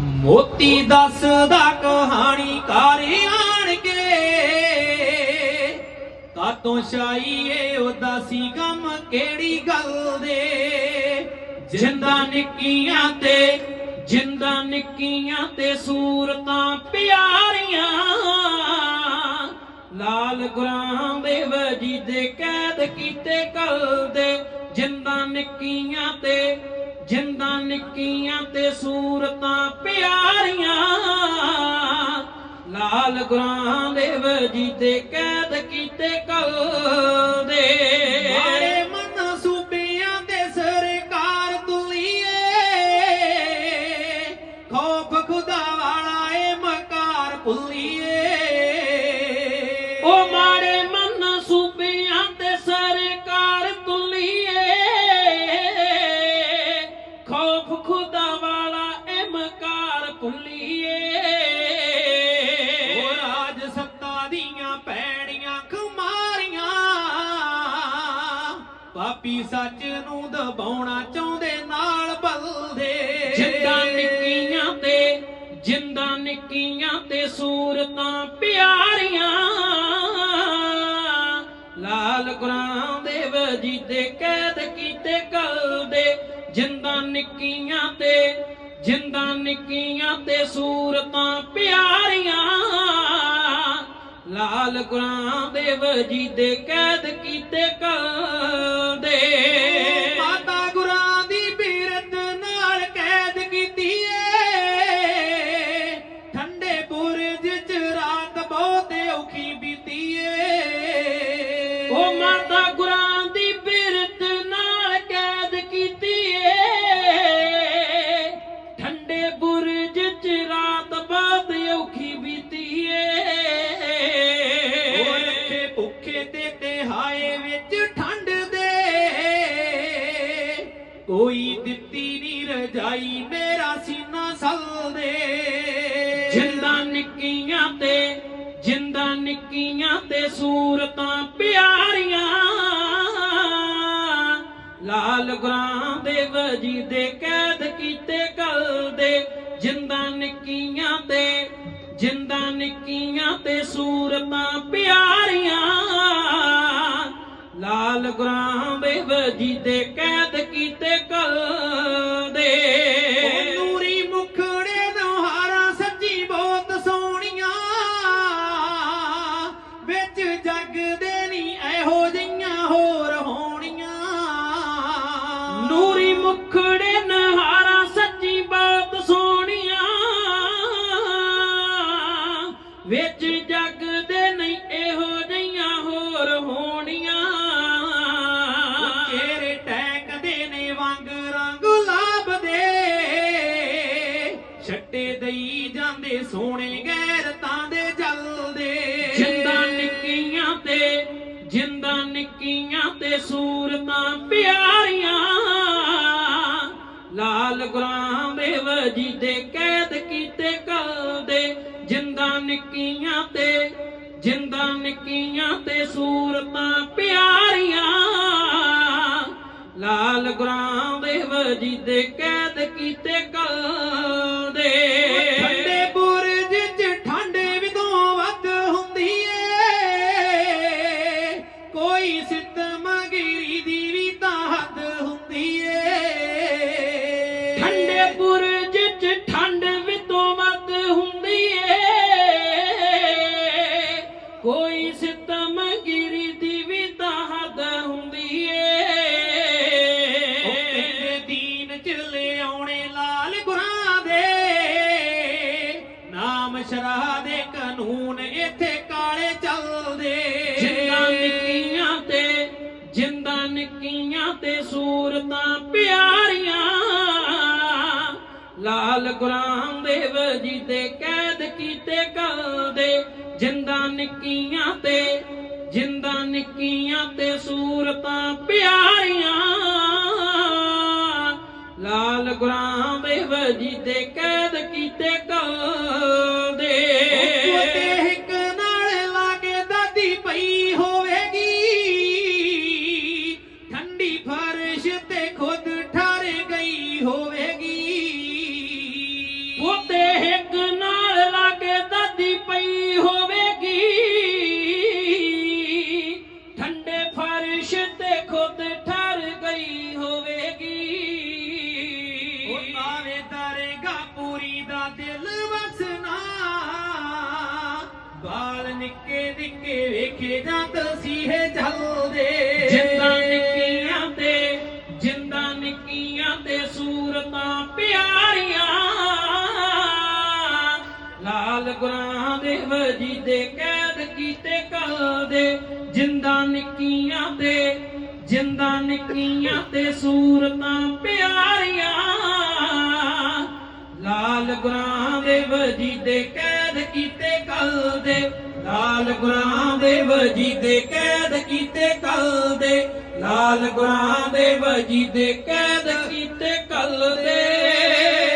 ਮੋਤੀ ਦੱਸਦਾ ਕਹਾਣੀ ਕਾਰ ਆਣ ਕੇ। ਕਾਤੋਂ ਸ਼ਾਈਏ ਉਦਾਸੀ ਗਮ, ਕਿਹੜੀ ਗੱਲ ਦੇ? ਜਿੰਦਾ ਨਿੱਕੀਆਂ ਤੇ, ਜਿੰਦਾ ਨਿੱਕੀਆਂ ਤੇ ਸੂਰਤਾਂ ਪਿਆਰੀਆਂ। ਲਾਲ ਗੁਰਾਂ ਦੇ ਵਜੀਦੇ ਕੈਦ ਕੀਤੇ ਕਲ ਦੇ। ਜਿੰਦਾ ਨਿੱਕੀਆਂ ਤੇ ਜਿੰਦਾ ਨਿੱਕੀਆਂ ਤੇ ਸੂਰਤਾਂ ਪਿਆਰੀਆਂ, ਲਾਲ ਗੁਰਾਂ ਦੇ ਵਜੀਦੇ ਕੈਦ ਕੀਤੇ ਕਲ ਦੇ। ਮਾਰੇ ਮਨ ਸੂਬਿਆਂ ਤੇ ਸਰਕਾਰ ਤੁਲੀਏ ਖੌਫ ਪਾਪੀ ਸੱਚ ਨੂੰ ਦਬਾਉਣਾ ਚਾਹੁੰਦੇ ਨਾਲ ਬਲਦੇ। ਜਿੰਦਾਂ ਨਿੱਕੀਆਂ ਤੇ, ਜਿੰਦਾਂ ਨਿੱਕੀਆਂ ਤੇ ਸੂਰਤਾਂ ਪਿਆਰੀਆਂ। ਲਾਲ ਗੁਰਾਂ ਦੇ ਵਜੀਦੇ ਕੈਦ ਕੀਤੇ ਕਲ ਦੇ ਜਿੰਦਾਂ ਨਿੱਕੀਆਂ ਤੇ, ਜਿੰਦਾਂ ਨਿੱਕੀਆਂ ਤੇ ਸੂਰਤਾਂ ਪਿਆਰੀਆਂ। ਲਾਲ ਗੁਰਾਂ ਦੇ ਵਜੀਦੇ ਕੈਦ ਕੀਤੇ ਕਲ ਦੇ ਮਾਤਾ ਗੁਰਾਂ ਦੀ ਬੀਰਤ ਨਾਲ ਕੈਦ ਕੀਤੀ ਏ ਠੰਡੇ ਬੁਰਜ ਚ ਰਾਤ ਬਹੁਤ ਔਖੀ ਬੀਤੀ ਏ ਉਹ ਮਾਤਾ ਜਾਈ ਮੇਰਾ ਸੀਨਾ ਸਲ ਦੇ। ਜਿੰਦਾ ਨਿੱਕੀਆਂ ਤੇ, ਜਿੰਦਾ ਨਿੱਕੀਆਂ ਤੇ ਸੂਰਤਾਂ ਪਿਆਰੀਆਂ। ਲਾਲ ਗੁਰਾਂ ਦੇ ਵਜੀਦੇ ਕੈਦ ਕੀਤੇ ਕਲ ਦੇ। ਜਿੰਦਾ ਨਿੱਕੀਆਂ ਤੇ, ਜਿੰਦਾ ਨਿੱਕੀਆਂ ਤੇ ਸੂਰਤਾਂ ਪਿਆਰੀਆਂ। ਲਾਲ ਗੁਰਾਂ ਦੇ ਵਜੀਦੇ ਕੈਦ ਵਿੱਚ ਜੱਗ ਦੇ ਨਹੀਂ ਇਹੋ ਜਿਹੀਆਂ ਹੋਰ ਹੋਣੀਆਂ। ਤੇਰੇ ਟੈਕ ਦੇ ਨੇ ਵਾਂਗ ਰੰਗ ਲਾਭਦੇ। ਛੱਟੇ ਦਈ ਜਾਂਦੇ ਸੋਹਣੇ ਗੈਰਤਾਂ ਦੇ ਜਲਦੇ। ਜਿੰਦਾ ਨਿੱਕੀਆਂ ਤੇ ਜਿੰਦਾ ਨਿੱਕੀਆਂ ਤੇ ਸੂਰਤਾਂ ਪਿਆਰੀਆਂ। ਲਾਲ ਗੁਰਾਂ ਦੇ ਵਜੀਦੇ ਕੈਦ ਕੀਤੇ ਜਿੰਦਾ ਨਿੱਕੀਆਂ ਤੇ ਜਿੰਦਾ ਨਿੱਕੀਆਂ ਤੇ ਸੂਰਤਾਂ ਪਿਆਰੀਆਂ। ਲਾਲ ਗੁਰਾਂ ਦੇ ਵਜੀਦੇ ਕੈਦ ਕੀਤੇ ਲਾਲ ਗੁਰਾਂ ਦੇ ਵਜੀਦੇ ਕੈਦ ਕੀਤੇ ਕਲ ਦੇ ਜਿੰਦਾਂ ਨਿੱਕੀਆਂ ਤੇ, ਜਿੰਦਾ ਨਿੱਕੀਆਂ ਤੇ ਸੂਰਤਾਂ ਪਿਆਰੀਆਂ। ਲਾਲ ਗੁਰਾਂ ਦੇ ਵਜੀਦੇ ਕੈਦ ਕੀਤੇ ਕਲ ਨਿੱਕੇ ਨਿੱਕੇ ਵੇਖੇ ਜਾਂ ਤਸੀਹੇ ਚੱਲਦੇ ਜਿੰਦਾਂ ਨਿੱਕੀਆਂ ਤੇ, ਜਿੰਦਾਂ ਨਿੱਕੀਆਂ ਤੇ ਸੂਰਤਾਂ ਪਿਆਰੀਆਂ। ਲਾਲ ਗੁਰਾਂ ਦੇ ਵਜੀਦੇ, ਕੈਦ ਕੀਤੇ ਕਲ ਦੇ। ਜਿੰਦਾਂ ਨਿੱਕੀਆਂ ਤੇ, ਜਿੰਦਾ ਨਿੱਕੀਆਂ ਤੇ ਸੂਰਤਾਂ ਪਿਆਰੀਆਂ। ਲਾਲ ਗੁਰਾਂ ਦੇ ਵਜੀਦੇ, ਕੈਦ ਕੀਤੇ ਕਲ ਦੇ। ਲਾਲ ਗੁਰਾਂ ਦੇ ਵਜੀਦੇ ਕੈਦ ਕੀਤੇ ਕਲ ਦੇ। ਲਾਲ ਗੁਰਾਂ ਦੇ ਵਜੀਦੇ ਕੈਦ ਕੀਤੇ ਕਲ ਦੇ।